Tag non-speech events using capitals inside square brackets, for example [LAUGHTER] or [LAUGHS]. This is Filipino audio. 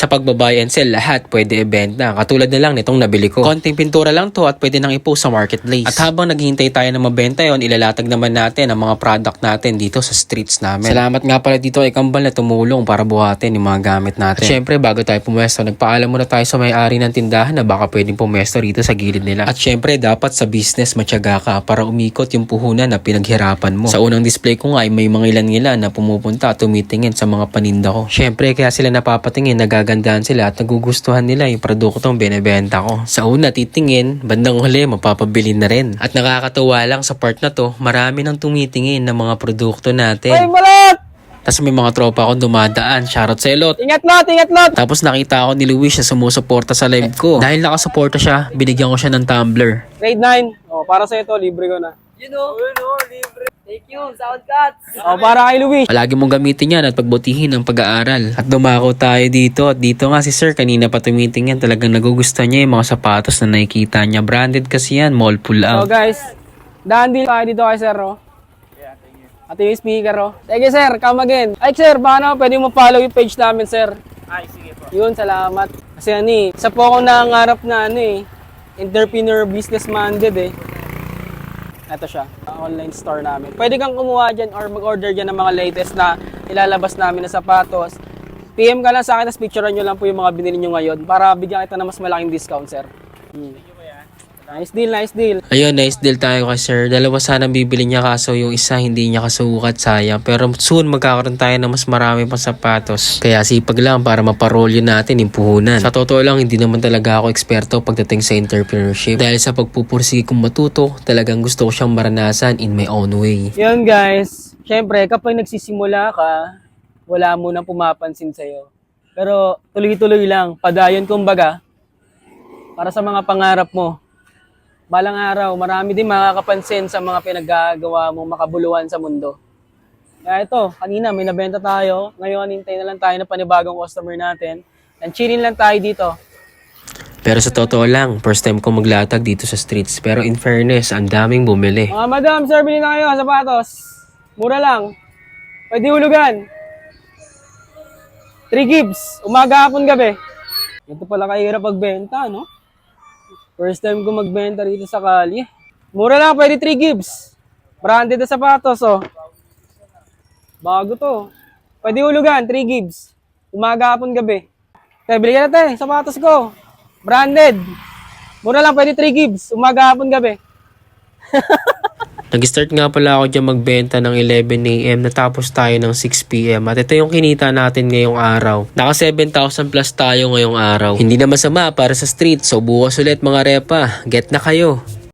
Sa pagbabuy and sell, lahat pwede ibenta. Katulad na lang nitong nabili ko. Konting pintura lang to at pwede nang ipost sa marketplace. At habang naghihintay tayo na mabenta yon, ilalatag naman natin ang mga product natin dito sa streets namin. Salamat nga pala dito kay Kambal na tumulong para buhatin yung mga gamit natin. At syempre, bago tayo pumwesto, nagpaalam muna tayo sa may-ari ng tindahan na baka pwedeng pumwesto rito sa gilid nila. At syempre, dapat sa business matyaga ka para umikot yung puhunan na pinaghirapan mo. Sa unang display ko nga ay may mga ilan-ilan na pumupunta at tumitingin sa mga paninda ko. Syempre, kaya sila napapatingin, nagagandahan sila at nagugustuhan nila yung produktong binebenta ko. Sa una, titingin, bandang huli, mapapabili na rin. At nakakatuwa lang sa part na to, marami nang tumitingin ng mga produkto natin. Ay, malot! Tapos may mga tropa akong dumadaan. Shoutout sa Elot. Ingat lot, ingat lot! Tapos nakita ako ni Luis na sumusuporta sa live ko. Dahil nakasuporta siya, binigyan ko siya ng tumbler. Grade 9. Oh, para sa ito, libre ko na. You know, you know, libre. Thank you, sound cuts. Oh, para kay Luis. Palagi mong gamitin yan at pagbutihin ang pag-aaral. At dumako tayo dito. At dito nga si Sir, kanina pa tumitingin. Talagang nagugustuhan niya yung mga sapatos na nakikita niya. Branded kasi yan, mall pull So out. guys, daan din tayo dito kay Sir, oh. At yung speaker, oh. Sige, Sir, come again. Ay, Sir, naman pwede mo follow yung page namin, Sir. Ay, sige po. Yun, salamat. Kasi ano eh, isa po ako nangangarap na ano eh, entrepreneur business minded eh. Ito siya, ang online store namin. Pwede kang kumuha dyan or mag-order dyan ng mga latest na ilalabas namin na sapatos. PM ka lang sa akin, tapos picturean nyo lang po yung mga binili nyo ngayon para bigyan kita ng mas malaking discount, sir. Hmm. Nice deal, nice deal. Ayun, nice deal tayo kay Sir. Dalawa sana bibili niya kaso yung isa hindi niya kasukat, sayang. Pero soon magkakaroon tayo ng mas marami pang sapatos. Kaya sipag lang para maparolyo natin yung puhunan. Sa totoo lang, hindi naman talaga ako eksperto pagdating sa entrepreneurship. Dahil sa pagpupursige kong matuto, talagang gusto ko siyang maranasan in my own way. Yun guys, syempre kapag nagsisimula ka, wala mo nang pumapansin sa'yo. Pero tuloy-tuloy lang, padayon kumbaga, para sa mga pangarap mo. Balang araw, marami din makakapansin sa mga pinaggagawa mong makabuluhan sa mundo. Kaya ito, kanina may nabenta tayo. Ngayon, hintay na lang tayo ng panibagong customer natin. And chillin lang tayo dito. Pero sa totoo lang, first time ko maglatag dito sa streets. Pero in fairness, ang daming bumili. Mga madam, sir, bilhin na kayo sapatos. Mura lang. Pwede hulugan. 3 gigs. Umaga, hapon, gabi. Ito pala kahirap pagbenta, no? First time ko magbenta rito sa Kali. Mura lang, pwede 3 gigs. Branded na sapatos, oh. Bago to. Pwede hulugan, 3 gigs. Umaga, hapon, gabi. Kaya bili ka na, te. Sapatos ko. Branded. Mura lang, pwede 3 gigs. Umaga, hapon, gabi. [LAUGHS] Nag-start nga pala ako dyan magbenta ng 11am natapos tayo ng 6pm at ito yung kinita natin ngayong araw. Naka 7,000 plus tayo ngayong araw. Hindi na masama para sa street so bukas ulit mga repa. Get na kayo.